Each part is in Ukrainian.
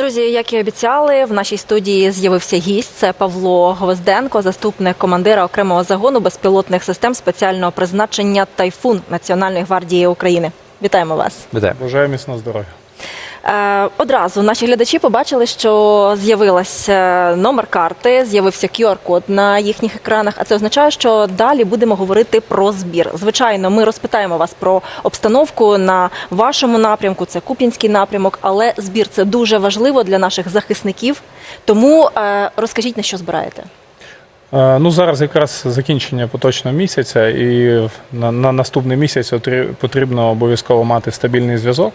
Друзі, як і обіцяли, в нашій студії з'явився гість. Це Павло Гвозденко, заступник командира окремого загону безпілотних систем спеціального призначення Тайфун Національної гвардії України. Вітаємо вас. Вітаємо. Бажаю міцного здоров'я. Е, одразу наші глядачі побачили, що з'явився номер карти, з'явився QR-код на їхніх екранах. А це означає, що далі будемо говорити про збір. Звичайно, ми розпитаємо вас про обстановку на вашому напрямку. Це Куп'янський напрямок, але збір це дуже важливо для наших захисників. Тому е, розкажіть на що збираєте. Е, Ну зараз якраз закінчення поточного місяця, і на, на наступний місяць потрібно обов'язково мати стабільний зв'язок.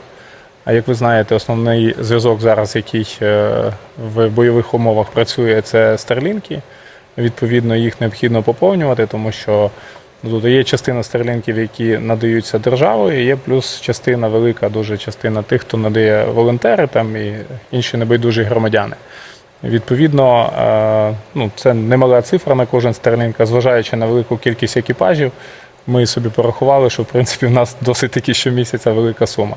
А як ви знаєте, основний зв'язок зараз, який е, в бойових умовах працює, це старлінки. Відповідно, їх необхідно поповнювати, тому що ну, тут є частина старлінків, які надаються державою, є плюс частина велика, дуже частина тих, хто надає волонтери там і інші небайдужі громадяни. Відповідно, е, ну, це немала цифра на кожен Starlink, а зважаючи на велику кількість екіпажів, ми собі порахували, що в принципі в нас досить таки щомісяця велика сума.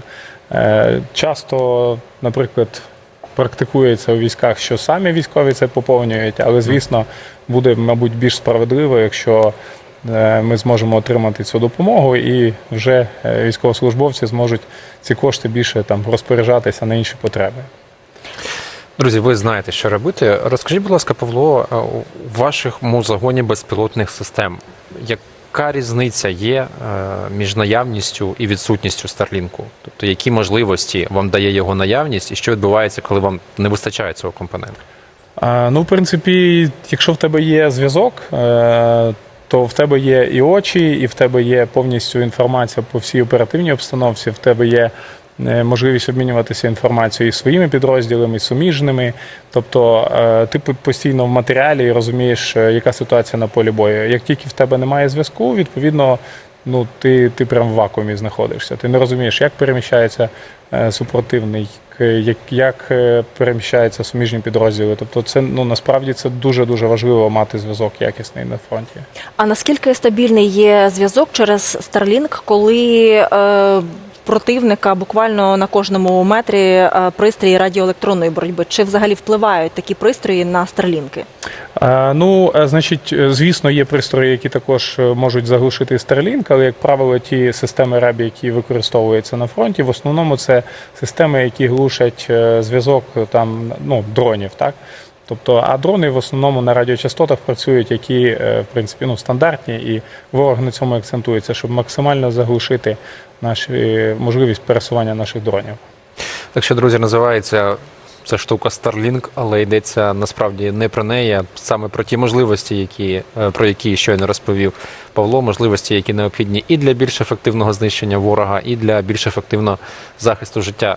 Е, Часто, наприклад, практикується у військах, що самі військові це поповнюють, але звісно буде, мабуть, більш справедливо, якщо е, ми зможемо отримати цю допомогу, і вже е, військовослужбовці зможуть ці кошти більше там розпоряджатися на інші потреби. Друзі, ви знаєте, що робити. Розкажіть, будь ласка, Павло, у вашому загоні безпілотних систем, яка різниця є е, між наявністю і відсутністю Старлінку? Тобто, які можливості вам дає його наявність, і що відбувається, коли вам не вистачає цього компоненту? А, Ну, в принципі, якщо в тебе є зв'язок, е, то в тебе є і очі, і в тебе є повністю інформація по всій оперативній обстановці. В тебе є можливість обмінюватися інформацією і своїми підрозділами, і суміжними. Тобто е, ти постійно в матеріалі і розумієш, е, яка ситуація на полі бою. Як тільки в тебе немає зв'язку, відповідно. Ну, ти, ти прям в вакуумі знаходишся. Ти не розумієш, як переміщається е, супротивний, як, як е, переміщаються суміжні підрозділи. Тобто, це ну насправді це дуже дуже важливо мати зв'язок якісний на фронті. А наскільки стабільний є зв'язок через Starlink, коли е, противника буквально на кожному метрі е, пристрої радіоелектронної боротьби? Чи взагалі впливають такі пристрої на Старлінки? Е, Ну, е, значить, звісно, є пристрої, які також можуть заглушити Starlink, але, як правило, ті системи РЕБ, які використовуються на фронті, в основному це системи, які глушать зв'язок там ну, дронів, так. Тобто, а дрони в основному на радіочастотах працюють, які е, в принципі ну, стандартні, і ворог на цьому акцентується, щоб максимально заглушити наші можливість пересування наших дронів. Так що, друзі, називається ця штука Starlink, але йдеться насправді не про неї, а саме про ті можливості, які, е, про які щойно розповів Павло, можливості, які необхідні і для більш ефективного знищення ворога, і для більш ефективного захисту життя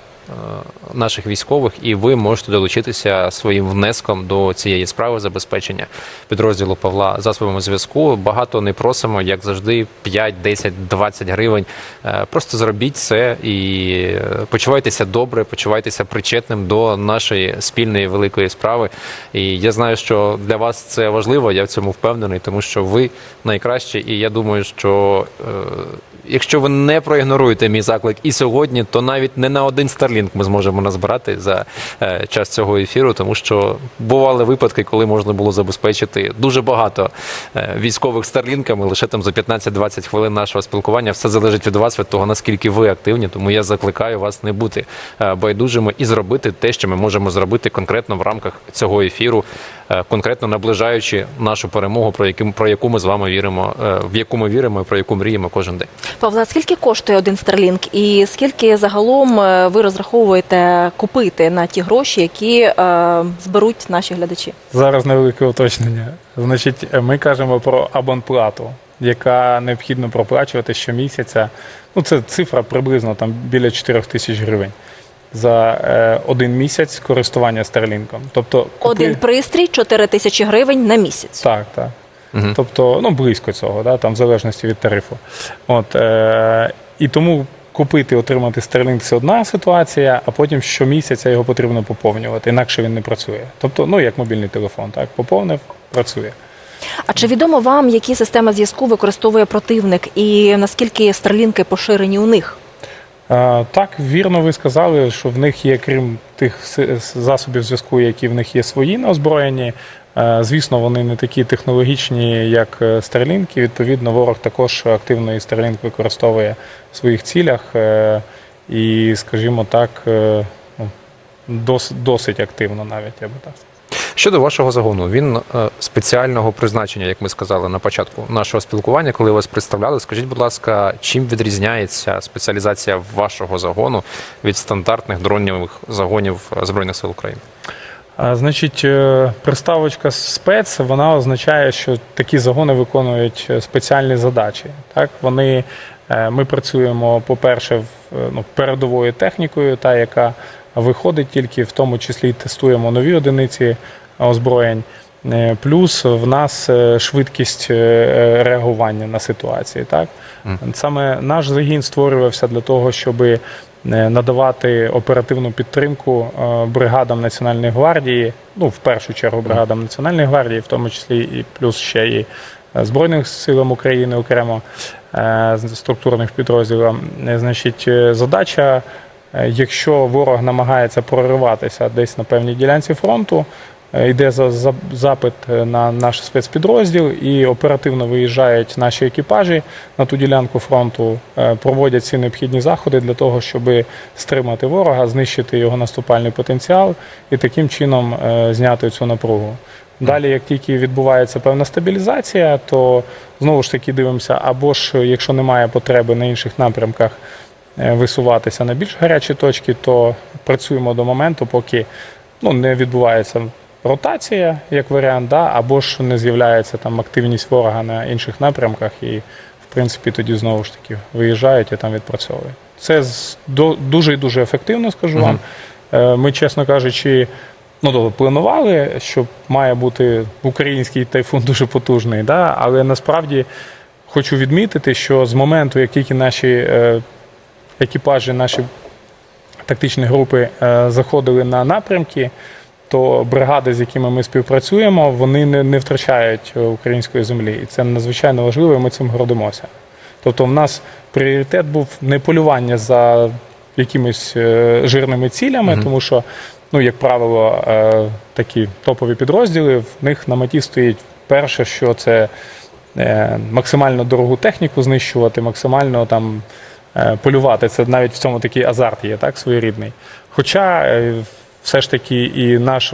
наших військових. І ви можете долучитися своїм внеском до цієї справи забезпечення підрозділу Павла засобами зв'язку. Багато не просимо, як завжди, 5, 10, 20 гривень. Е, Просто зробіть це і е, почувайтеся добре, почувайтеся причетним до нашої спільної великої справи. І я знаю, що для вас це важливо. Я в цьому впевнений, тому що ви найкращі, і я думаю, що. е, Якщо ви не проігноруєте мій заклик і сьогодні, то навіть не на один Starlink ми зможемо назбирати за е, час цього ефіру, тому що бували випадки, коли можна було забезпечити дуже багато е, військових старлінками лише там за 15-20 хвилин нашого спілкування. Все залежить від вас, від того наскільки ви активні. Тому я закликаю вас не бути е, байдужими і зробити те, що ми можемо зробити конкретно в рамках цього ефіру, конкретно наближаючи нашу перемогу, про яку про яку ми з вами віримо, е, в яку ми віримо, і про яку мріємо кожен день. Павла, скільки коштує один Starlink і скільки загалом е, ви розраховуєте купити на ті гроші, які е, зберуть наші глядачі? Зараз невелике уточнення. Значить, е, ми кажемо про абонплату, яка необхідно проплачувати щомісяця. Ну, це цифра приблизно там біля 4 тисяч гривень за е, один місяць користування Старлінком. Тобто, купи- Один пристрій 4 тисячі гривень на місяць. Так, так. Мгм. Тобто, ну, близько цього, да, там, в залежності від тарифу. От, е, і тому купити, отримати Starlink – це одна ситуація, а потім щомісяця його потрібно поповнювати, інакше він не працює. Тобто, ну, як мобільний телефон, так, поповнив, працює. А чи відомо вам, які системи зв'язку використовує противник і наскільки старлінки поширені у них? Е, Так, вірно ви сказали, що в них є, крім тих засобів зв'язку, які в них є свої на озброєнні. Е, Звісно, вони не такі технологічні, як і Відповідно, ворог також активно і Starlink використовує в своїх цілях. е, І, скажімо так, ну, дос- досить активно навіть, я би так сказав. Щодо вашого загону, він е, спеціального призначення, як ми сказали на початку нашого спілкування, коли вас представляли. Скажіть, будь ласка, чим відрізняється спеціалізація вашого загону від стандартних дронів загонів е, Збройних сил України? Значить, е, приставочка спец вона означає, що такі загони виконують спеціальні задачі. Так, вони ми працюємо, по-перше, в, е, ну, передовою технікою, та яка виходить тільки в тому числі і тестуємо нові одиниці озброєнь. Е, Плюс в нас е, швидкість е, реагування на ситуації. Так? Саме наш загін створювався для того, щоб надавати оперативну підтримку бригадам Національної гвардії, ну в першу чергу бригадам Національної гвардії, в тому числі і плюс ще і Збройних силам України окремо структурних підрозділів. Значить, задача, якщо ворог намагається прориватися десь на певній ділянці фронту, е, йде за, за запит е, на наш спецпідрозділ і оперативно виїжджають наші екіпажі на ту ділянку фронту, е, проводять всі необхідні заходи для того, щоб стримати ворога, знищити його наступальний потенціал і таким чином е, зняти цю напругу. Далі, як тільки відбувається певна стабілізація, то знову ж таки дивимося, або ж якщо немає потреби на інших напрямках е, висуватися на більш гарячі точки, то працюємо до моменту, поки ну, не відбувається ротація, як варіант, да, або ж не з'являється там активність ворога на інших напрямках, і в принципі тоді знову ж таки виїжджають і там відпрацьовують. Це дуже і дуже ефективно, скажу вам. Е, Ми, чесно кажучи, ну, тобто, планували, що має бути український тайфун дуже потужний, да? але насправді хочу відмітити, що з моменту, як тільки наші е, екіпажі, наші тактичні групи е, заходили на напрямки, то бригади, з якими ми співпрацюємо, вони не, не втрачають української землі. І це надзвичайно важливо, і ми цим гордимося. Тобто, в нас пріоритет був не полювання за якимись е, жирними цілями, тому що, ну, як правило, е, такі топові підрозділи, в них на меті стоїть перше, що це максимально дорогу техніку знищувати, максимально там полювати. Це навіть в цьому такий азарт є, так, своєрідний. Хоча е, все ж таки і наш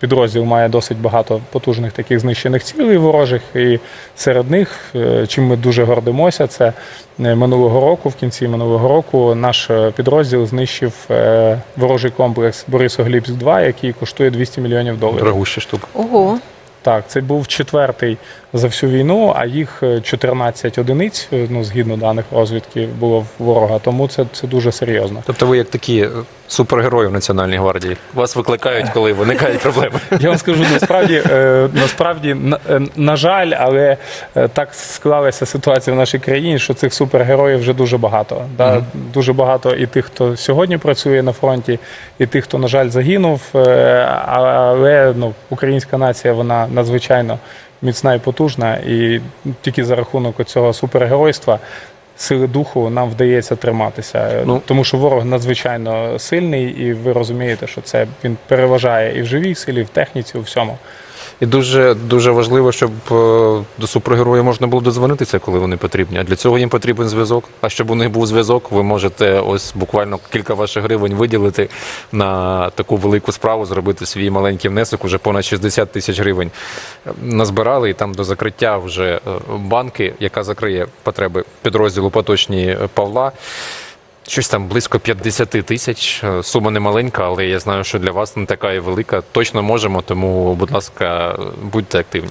підрозділ має досить багато потужних таких знищених цілей ворожих, і серед них, е, чим ми дуже гордимося, це е, минулого року, в кінці минулого року, наш е, підрозділ знищив е, ворожий комплекс Борисоглібськ 2 який коштує 200 мільйонів доларів. Дорогуща штука. Ого. Так, це був четвертий за всю війну, а їх е, 14 одиниць, е, ну згідно даних розвідки, було в ворога. Тому це, це дуже серйозно. Тобто ви як такі е, супергерої в Національній гвардії. Вас викликають, коли виникають проблеми. Я вам скажу, насправді, е, насправді, на, е, на жаль, але е, так склалася ситуація в нашій країні, що цих супергероїв вже дуже багато. Да? Дуже багато і тих, хто сьогодні працює на фронті, і тих, хто, на жаль, загинув. Е, Але ну, українська нація вона надзвичайно міцна і потужна, і тільки за рахунок цього супергеройства. Сили духу нам вдається триматися, Ну. тому що ворог надзвичайно сильний, і ви розумієте, що це він переважає і в живій силі, і в техніці, у всьому. І дуже дуже важливо, щоб е, до супергероїв можна було дозвонитися, коли вони потрібні. А для цього їм потрібен зв'язок. А щоб у них був зв'язок, ви можете ось буквально кілька ваших гривень виділити на таку велику справу, зробити свій маленький внесок. Уже понад 60 тисяч гривень е, назбирали, і там до закриття вже е, банки, яка закриє потреби підрозділу поточні Павла. Щось там близько 50 тисяч. Е, Сума не маленька, але я знаю, що для вас не така і велика. Точно можемо, тому, будь ласка, будьте активні.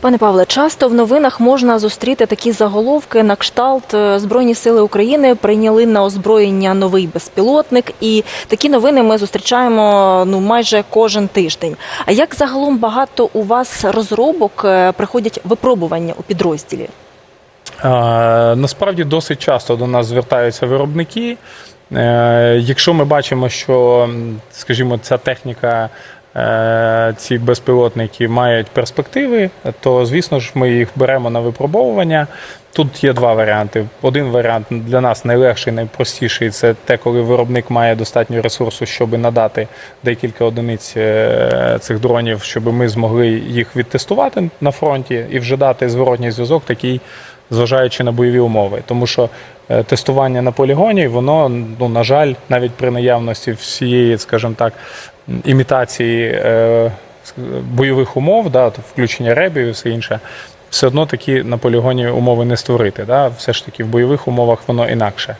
Пане Павле, часто в новинах можна зустріти такі заголовки на кшталт е, Збройні сили України прийняли на озброєння новий безпілотник, і такі новини ми зустрічаємо ну майже кожен тиждень. А як загалом багато у вас розробок е, приходять випробування у підрозділі? Насправді досить часто до нас звертаються виробники. Е, Якщо ми бачимо, що, скажімо, ця техніка е, ці безпілотники мають перспективи, то звісно ж ми їх беремо на випробовування. Тут є два варіанти. Один варіант для нас найлегший, найпростіший це те, коли виробник має достатньо ресурсу, щоб надати декілька одиниць е, цих дронів, щоб ми змогли їх відтестувати на фронті і вже дати зворотній зв'язок, такий, зважаючи на бойові умови. Тому що е, тестування на полігоні, воно, ну, на жаль, навіть при наявності всієї, скажімо так, імітації е, бойових умов, да, включення ребів і все інше, все одно такі на полігоні умови не створити. Да? Все ж таки в бойових умовах воно інакше.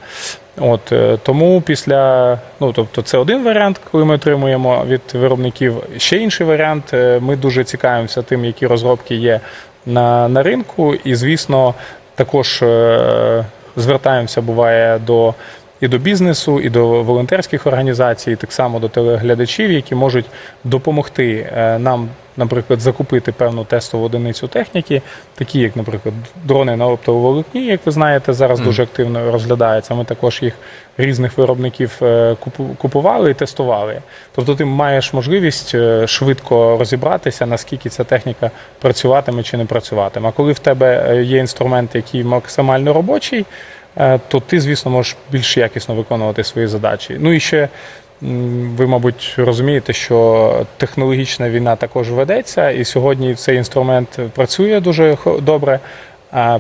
От е, тому після, ну тобто, це один варіант, коли ми отримуємо від виробників. Ще інший варіант. Ми дуже цікавимося тим, які розробки є на, на ринку, і звісно, також е, звертаємося, буває до. І до бізнесу, і до волонтерських організацій, і так само до телеглядачів, які можуть допомогти е, нам, наприклад, закупити певну тестову одиницю техніки, такі як, наприклад, дрони на оптовому волокні, як ви знаєте, зараз дуже активно розглядаються. Ми також їх різних виробників е, купували і тестували. Тобто ти маєш можливість е, швидко розібратися, наскільки ця техніка працюватиме чи не працюватиме. А коли в тебе е, є інструмент, який максимально робочий, то ти, звісно, можеш більш якісно виконувати свої задачі. Ну і ще ви, мабуть, розумієте, що технологічна війна також ведеться, і сьогодні цей інструмент працює дуже добре.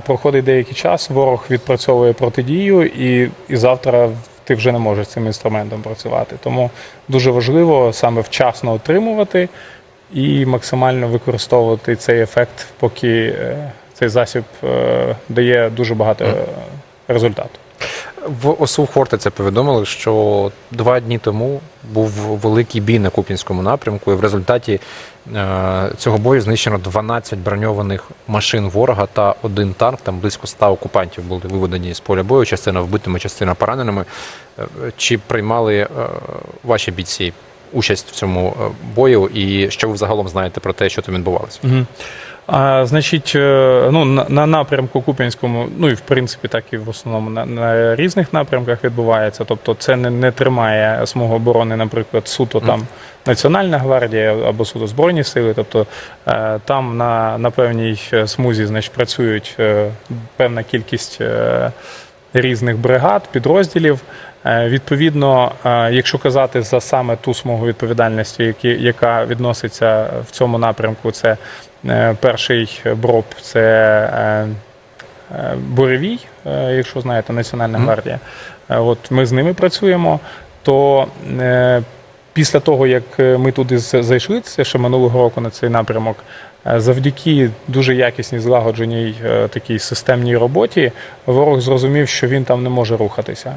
Проходить деякий час, ворог відпрацьовує протидію, і, і завтра ти вже не можеш цим інструментом працювати. Тому дуже важливо саме вчасно отримувати і максимально використовувати цей ефект, поки е, цей засіб е, дає дуже багато е, результату. В ОСУ Хортиця повідомили, що два дні тому був великий бій на Куп'янському напрямку, і в результаті е, цього бою знищено 12 броньованих машин ворога та один танк. Там близько 100 окупантів були виведені з поля бою, частина вбитими, частина пораненими. Е, Чи приймали е, ваші бійці участь в цьому бою, і що ви взагалом знаєте про те, що там відбувалося? Угу. А, значить, е, ну, на, на напрямку Куп'янському, ну і в принципі, так і в основному на, на різних напрямках відбувається. Тобто, це не, не тримає смугу оборони, наприклад, суто там Національна гвардія або суто Збройні сили. Тобто е, там на, на певній е, смузі значить, працюють певна кількість різних бригад, підрозділів. Е, Відповідно, е, якщо казати за саме ту смугу відповідальності, яка відноситься в цьому напрямку, це е, перший броб, це Буревій, якщо знаєте, Національна гвардія. От ми з ними працюємо. То після того, як ми туди зайшли, це ще минулого року на цей напрямок, завдяки дуже якісній злагодженій такій системній роботі, ворог зрозумів, що він там не може рухатися.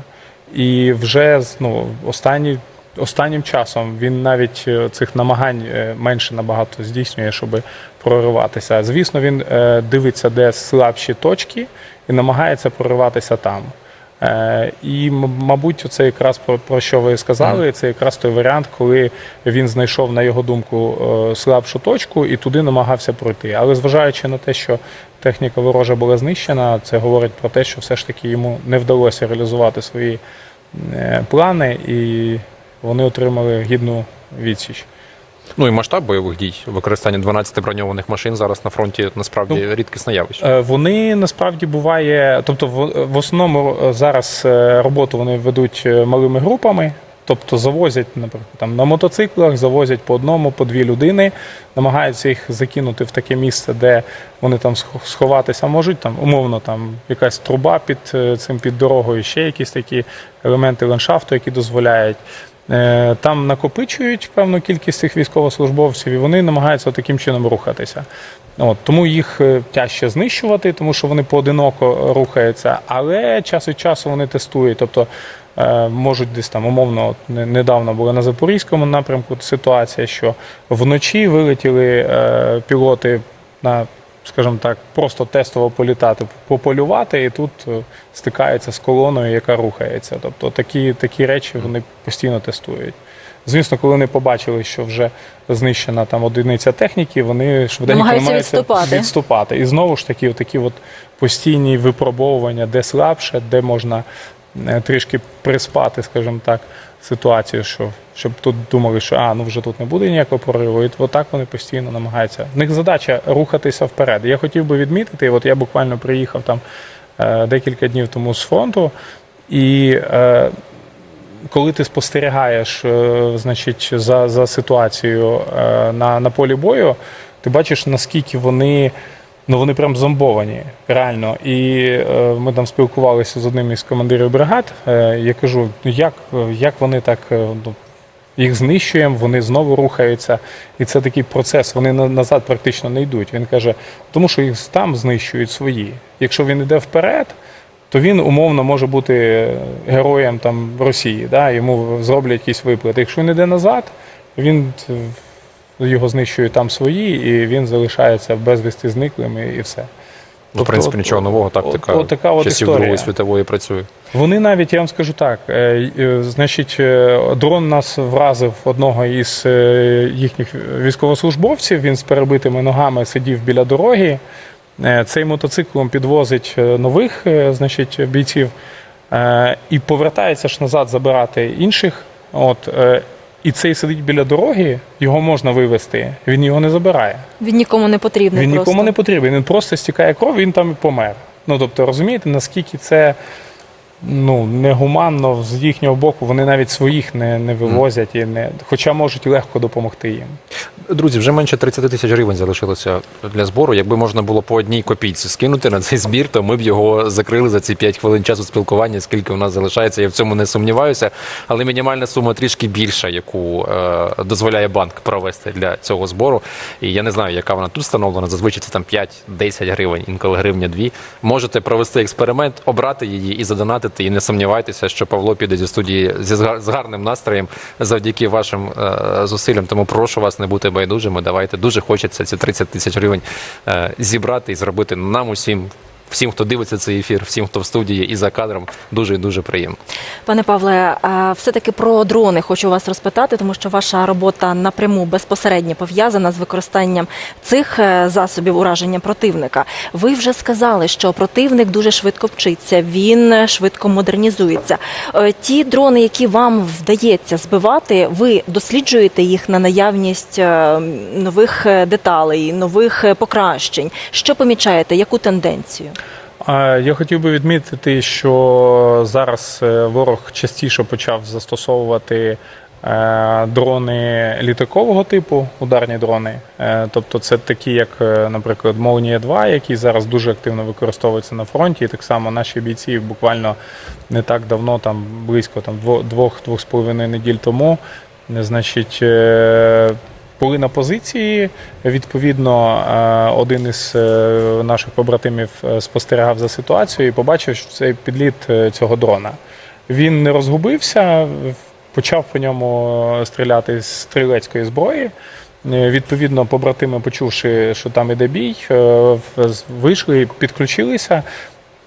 І вже ну, останні, останнім часом він навіть е, цих намагань е, менше набагато здійснює, щоб прориватися. Звісно, він е, дивиться, де слабші точки, і намагається прориватися там. І, мабуть, це якраз про, про що ви сказали. Це якраз той варіант, коли він знайшов, на його думку, слабшу точку і туди намагався пройти. Але зважаючи на те, що техніка ворожа була знищена, це говорить про те, що все ж таки йому не вдалося реалізувати свої е, плани, і вони отримали гідну відсіч. Ну і масштаб бойових дій, використання 12 броньованих машин зараз на фронті насправді рідкісне явище. Е, Вони насправді буває, тобто в, в основному е, зараз роботу вони ведуть малими групами. Тобто завозять, наприклад, там на мотоциклах, завозять по одному, по дві людини, намагаються їх закинути в таке місце, де вони там сховатися можуть. Там умовно там якась труба під е, цим під дорогою, ще якісь такі елементи ландшафту, які дозволяють. Е, Там накопичують певну кількість цих військовослужбовців, і вони намагаються таким чином рухатися. От, тому їх е, тяжче знищувати, тому що вони поодиноко рухаються, але час від часу вони тестують. Тобто можуть десь там умовно, от, недавно була на Запорізькому напрямку ситуація, що вночі вилетіли е, пілоти на, скажімо так, просто тестово політати, пополювати, і тут е, стикаються з колоною, яка рухається. Тобто такі, такі речі вони постійно тестують. Звісно, коли вони побачили, що вже знищена там одиниця техніки, вони швиденько Намагаються намагаються відступати. відступати. І знову ж таки, такі от постійні випробовування, де слабше, де можна е, трішки приспати, скажімо так, ситуацію, що щоб тут думали, що а ну вже тут не буде ніякого прориву. І отак вони постійно намагаються. В них задача рухатися вперед. Я хотів би відмітити, от я буквально приїхав там е, декілька днів тому з фронту, і е, коли ти спостерігаєш е, значить, за, за ситуацією е, на, на полі бою, ти бачиш, наскільки вони. Ну, вони прям зомбовані, реально. І е, ми там спілкувалися з одним із командирів бригад. Е, я кажу, ну як, як вони так е, ну, їх знищуємо, вони знову рухаються. І це такий процес. Вони на- назад практично не йдуть. Він каже, тому що їх там знищують свої. Якщо він йде вперед, то він умовно може бути героєм там Росії. Да? Йому зроблять якісь виплати. Якщо він йде назад, він е, його знищують там свої, і він залишається безвісти зниклим і, і все. Ну, в Тобто, принципі, от- нічого нового, от- тактика от така от часів. Другої світової працює. Вони навіть, я вам скажу так, е, е, значить, е, дрон нас вразив одного із е, їхніх військовослужбовців. Він з перебитими ногами сидів біля дороги. Е, Цей мотоциклом підвозить нових е, значить, бійців е, і повертається ж назад забирати інших. От, е, і цей сидить біля дороги, його можна вивезти, він його не забирає. Він нікому не потрібний. Він просто. нікому не потрібен. Він просто стікає кров, він там і помер. Ну тобто, розумієте, наскільки це ну, негуманно з їхнього боку, вони навіть своїх не, не вивозять, і не, хоча можуть легко допомогти їм. Друзі, вже менше 30 тисяч гривень залишилося для збору. Якби можна було по одній копійці скинути на цей збір, то ми б його закрили за ці 5 хвилин часу спілкування, скільки у нас залишається. Я в цьому не сумніваюся. Але мінімальна сума трішки більша, яку е, дозволяє банк провести для цього збору. І я не знаю, яка вона тут встановлена. Зазвичай це там 5-10 гривень, інколи гривня 2. Можете провести експеримент, обрати її і задонатити. І не сумнівайтеся, що Павло піде зі студії з гарним настроєм завдяки вашим е, зусиллям. Тому прошу вас не бути байдужими. Давайте дуже хочеться ці 30 тисяч гривень е, зібрати і зробити нам усім. Всім, хто дивиться цей ефір, всім, хто в студії і за кадром, дуже і дуже приємно. Пане Павле, а все-таки про дрони хочу вас розпитати, тому що ваша робота напряму безпосередньо пов'язана з використанням цих е, засобів ураження противника. Ви вже сказали, що противник дуже швидко вчиться, він е, швидко модернізується. Е, Ті дрони, які вам вдається збивати, ви досліджуєте їх на наявність нових деталей, нових покращень. Що помічаєте? Яку тенденцію? Я хотів би відмітити, що зараз е, ворог частіше почав застосовувати е, дрони літакового типу, ударні дрони. Е, Тобто це такі, як, наприклад, Молнія 2, які зараз дуже активно використовуються на фронті. І так само наші бійці буквально не так давно, там близько там, дво- двох-двох з половиною неділь тому, значить. Були на позиції. Відповідно, е, один із е, наших побратимів е, спостерігав за ситуацією і побачив, що цей підліт цього дрона. Він не розгубився, почав по ньому стріляти з стрілецької зброї. Відповідно, побратими, почувши, що там іде бій, вийшли, підключилися.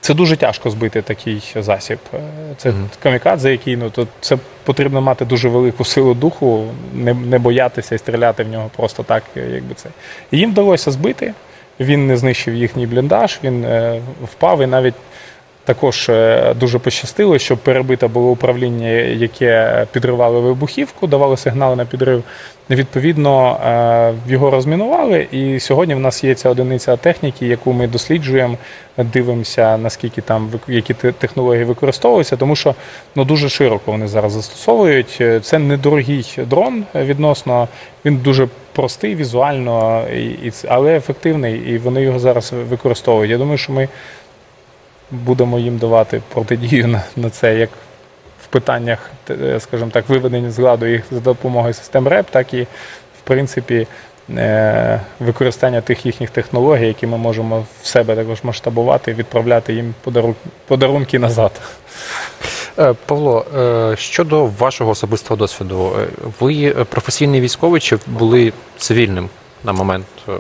Це дуже тяжко збити такий засіб. Це Це Мгм. камікадзе, який ну то це потрібно мати дуже велику силу духу, не, не боятися і стріляти в нього просто так, е, якби це. І їм вдалося збити. Він не знищив їхній бліндаж, він е, впав і навіть. Також е, дуже пощастило, що перебите було управління, яке підривало вибухівку, давало сигнали на підрив. Відповідно, е, його розмінували, і сьогодні в нас є ця одиниця техніки, яку ми досліджуємо, дивимося, наскільки там які технології використовуються, тому що ну дуже широко вони зараз застосовують. Е, Це недорогий дрон відносно. Він дуже простий візуально, але ефективний, і вони його зараз використовують. Я думаю, що ми будемо їм давати протидію на, на це, як в питаннях, скажімо так, виведення з ладу їх за допомогою систем РЕП, так і в принципі е, використання тих їхніх технологій, які ми можемо в себе також масштабувати, відправляти їм подару- подарунки назад. Е, Павло, е, щодо вашого особистого досвіду, е, ви е, професійний військовий чи були цивільним на момент? е,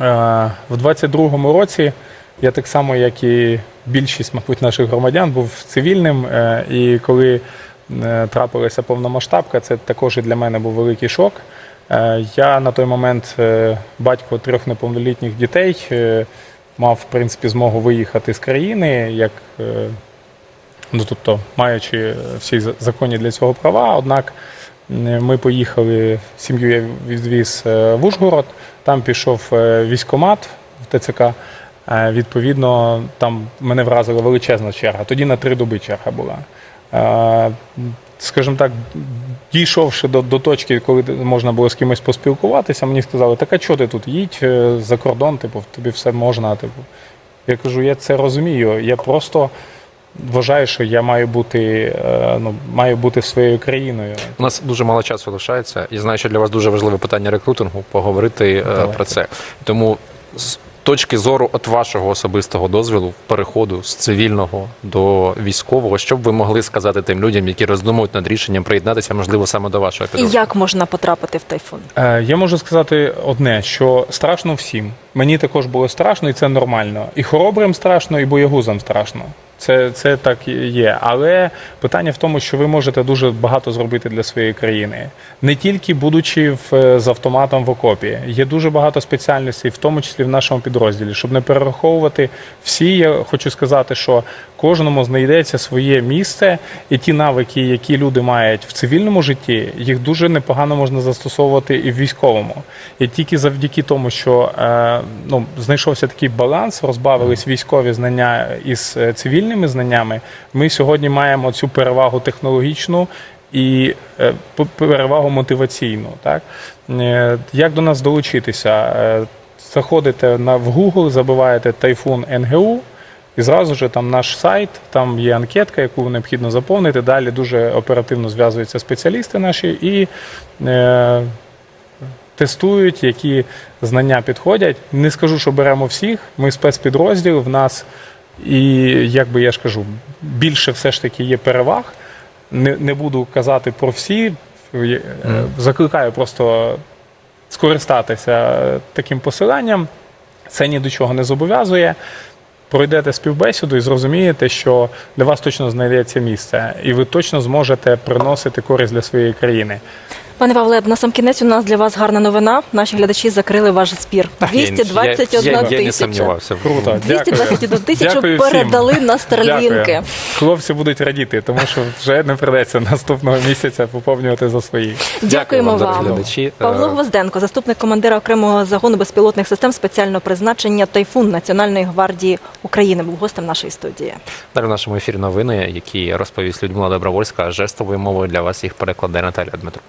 Е, В 22-му році я так само, як і більшість, мабуть, наших громадян, був цивільним. е, І коли е, трапилася повномасштабка, це також і для мене був великий шок. Е, Я на той момент батько трьох неповнолітніх дітей мав в принципі змогу виїхати з країни як ну тобто маючи всі законні для цього права. Однак ми поїхали, сім'ю я відвіз в Ужгород, там пішов військкомат в ТЦК. Е, Відповідно, там мене вразила величезна черга. Тоді на три доби черга була. Е, Скажімо так, дійшовши до, до точки, коли можна було з кимось поспілкуватися, мені сказали, так а чого ти тут їдь е, за кордон, типу, тобі все можна. Типу. Я кажу, я це розумію. Я просто вважаю, що я маю бути, ну, маю бути своєю країною. У нас дуже мало часу лишається. Я знаю, що для вас дуже важливе питання рекрутингу поговорити Давайте. про це. Тому точки зору от вашого особистого дозвілу переходу з цивільного до військового, що б ви могли сказати тим людям, які роздумують над рішенням приєднатися, можливо, саме до вашого І як можна потрапити в тайфун? Е, Я можу сказати одне, що страшно всім. Мені також було страшно, і це нормально. І хоробрим страшно, і боягузам страшно. Це, це так є. Але питання в тому, що ви можете дуже багато зробити для своєї країни, не тільки будучи в, з автоматом в окопі. Є дуже багато спеціальностей, в тому числі в нашому підрозділі. Щоб не перераховувати всі, я хочу сказати, що кожному знайдеться своє місце, і ті навики, які люди мають в цивільному житті, їх дуже непогано можна застосовувати і в військовому. І тільки завдяки тому, що е, ну, знайшовся такий баланс, розбавились військові знання із е, цивільними знаннями. Ми сьогодні маємо цю перевагу технологічну. І е, перевагу мотиваційну. Так? Як до нас долучитися? Заходите на, в Google, забиваєте Тайфун НГУ, і зразу ж там наш сайт, там є анкетка, яку необхідно заповнити. Далі дуже оперативно зв'язуються спеціалісти наші і е, тестують, які знання підходять. Не скажу, що беремо всіх. Ми спецпідрозділ, в нас і як би я ж кажу, більше все ж таки є переваг. Не, не буду казати про всі. Е, Закликаю просто скористатися таким посиланням. Це ні до чого не зобов'язує. Пройдете співбесіду і зрозумієте, що для вас точно знайдеться місце, і ви точно зможете приносити користь для своєї країни. Пане Павле, на сам кінець у нас для вас гарна новина. Наші глядачі закрили ваш збір. Я- 221 я, я, я не тисяча. сумнівався. Круто, 221 тисячу передали на старлінки. Хлопці будуть радіти, тому що вже не придеться наступного місяця поповнювати за свої. Дякуємо вам. глядачі. Павло Е, Гвозденко, заступник командира окремого загону безпілотних систем спеціального призначення Тайфун Національної гвардії України, був гостем нашої студії. Далі в нашому ефірі новини, які розповість Людмила Добровольська жестовою мовою для вас їх перекладе Наталя Дмитро.